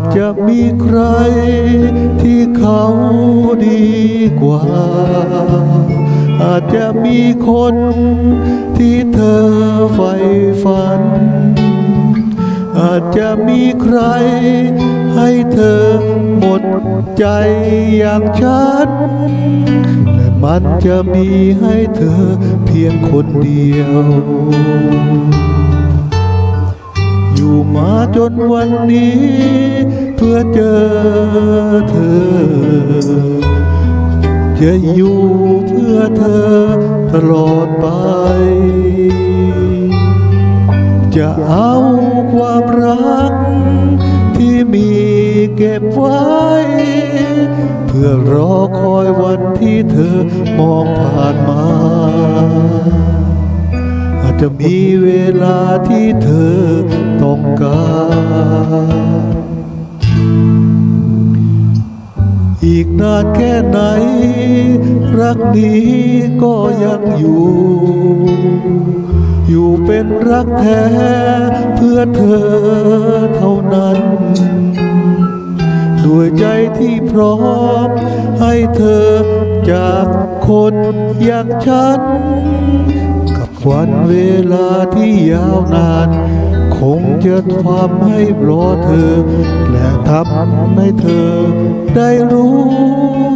จจะมีใครที่เขาดีกว่า อาจจะมีคนที่เธอใฝ่ฝัน อาจจะมีใครให้เธอหมดใจอย่างฉันและมันจะมีให้เธอเพียงคนเดียว อยู่มาจนวันนี้ เพื่อเจอเธอ จะอยู่เพื่อเธอตลอดไป จะเอาความรักที่มีเก็บไว้ เพื่อรอคอยวันที่เธอมองผ่านมา อาจจะมีเวลาที่เธอ อีกนานแค่ไหน รักนี้ก็ยังอยู่ อยู่เป็นรักแท้เพื่อเธอเท่านั้นด้วยใจที่พร้อม ให้เธอจากคนอย่างฉัน กับวันเวลาที่ยาวนาน คงจะทำให้รอเธอ และทำให้เธอได้รู้